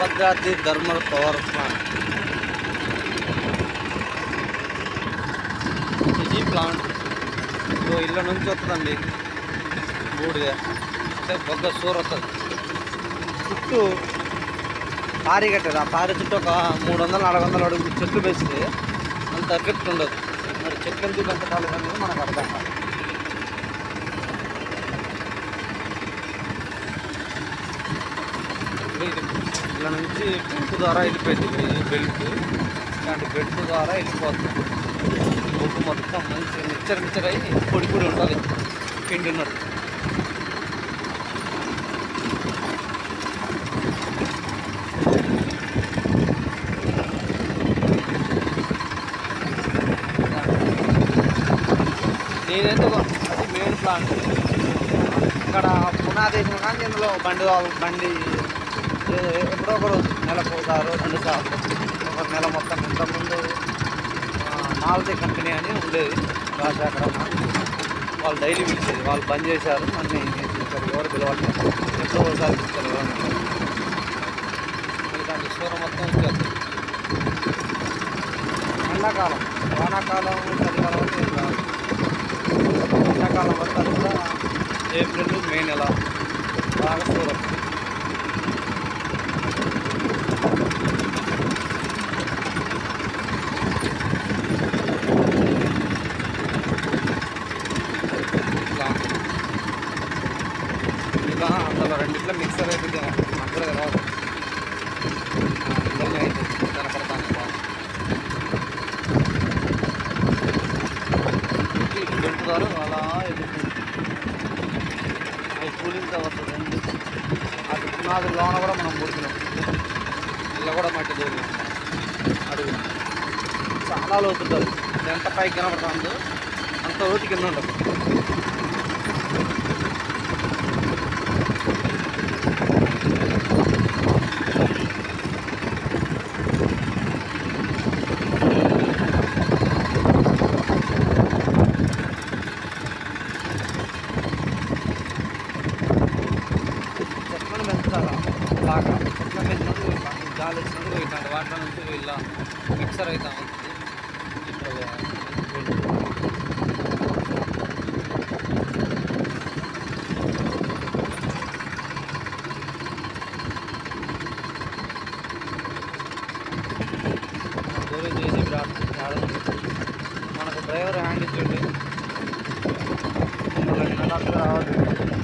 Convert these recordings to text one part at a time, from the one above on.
Bhadradri thermal power plant. ఇది plant. So ఇళ్ళ నుంచి వస్తుందండి. బూడిద. అంటే బొగ్గ సూర్ వస్తుంది. చుట్టూ పారి కట్టేది. ఆ పారి చుట్టూ ఒక మూడు వందలు నాలుగు వందలు అడుగులు చెట్లు వేస్తే అంత ఎఫెక్ట్ ఉండదు. మరి చెట్లు ఎందుకు పెంచడాలి అనేది మనకు అర్థం కాదు ఇది ఇలా నుంచి బెల్ట్ ద్వారా వెళ్ళిపోయింది బెల్ట్. ఇలాంటి బెల్ట్ ద్వారా వెళ్ళిపోతుంది. బొగ్గు మొత్తం మంచి మిక్చర్ మిచ్చర్ అయ్యి పొడి పొడి ఉంటుంది పిండి నేనైతే అది మెయిన్ ప్లాంట్ ఇక్కడ పునాదేశం కానీ ఇందులో బండి బండి ఎప్పుడో ఒక రోజు నెలకు ఒకసారి రెండు సార్లు ఒక నెల మొత్తం ఇంతకుముందు ఆ, మారుతి కంపెనీ అని ఉండేది రాజాకరణ వాళ్ళు డైలీ పిలిచేది వాళ్ళు బంద్ చేశారు నన్ను ఇక్కడ ఎవరు పిలవాలి ఎప్పుడో ఒకసారి పిలుస్తారు ఎవరు సూర్యం మొత్తం వచ్చేది ఎండాకాలం వానాకాలం చలికాలం అంటే ఎండాకాలం వరకు కూడా ఏప్రిల్ మే నెల బాగా సూరం ఇలా ఇలా అందులో రెండిట్లో మిక్సర్ అయితే అందరూ రాదు అందరినీ అయితే కనపడతాను బాగా బెల్ట్ ద్వారా అలా ఎదుగుతుంది అది కూలింగ్ వస్తుంది అది పునాది లోన కూడా మనం ముడికినాం ఇలా కూడా మట్టి దూరం అడుగు చాలా లోతుంటుంది ఎంత పైకి కనపడుతుందో అంత లోతు కింద ఉంటుంది చెట్లను బాగా. ఇట్లా పెంచినప్పుడు బాగా గాలి వచ్చినప్పుడు ఇట్లాంటి వాటర్ నుంచి ఇలా మిక్సర్ అవుతా ఉంటుంది దూరం చేసి రావడం మనకు డ్రైవర్ హ్యాండ్ ఇచ్చిండి. మళ్ళీ నడాలి రావద్దు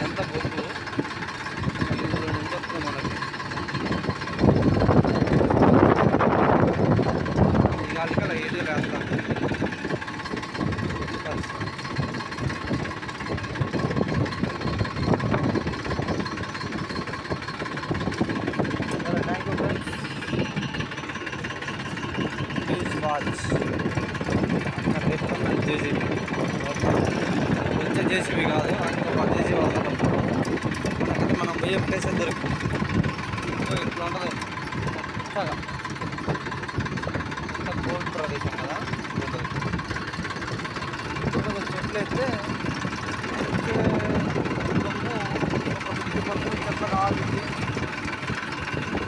ఎంత బొగ్గు ఇందులో నుంచి వస్తుంది మనకి ఈ ఏది వేస్తాం వాచ్ అక్కడ జేసీబీ కొంచెం జేసీబీ కాదు అక్కడ ఒక జేసీబీ అవసరం మనం పోయే ప్లేస్ దొరుకుతుంది సో ఇట్లా ఉంటుంది చక్కగా కోల్డ్ ప్రదేశం కదా ఉంటుంది చెట్లు అయితే చెట్లు కావాలి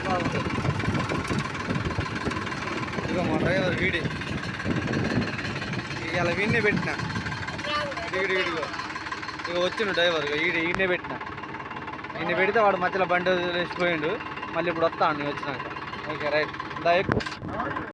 బాగుంటుంది ఇక మా డ్రైవర్ వీడి ఇలా వీడినే పెట్టిన. వీడి వీడిగో. ఇక వచ్చిన డ్రైవర్ ఇక ఈయనే పెట్టిన. ఈయన పెడితే వాడు మధ్యలో బండి వేసిపోయిండు మళ్ళీ ఇప్పుడు వస్తాను నేను వచ్చినాక. Okay right. దా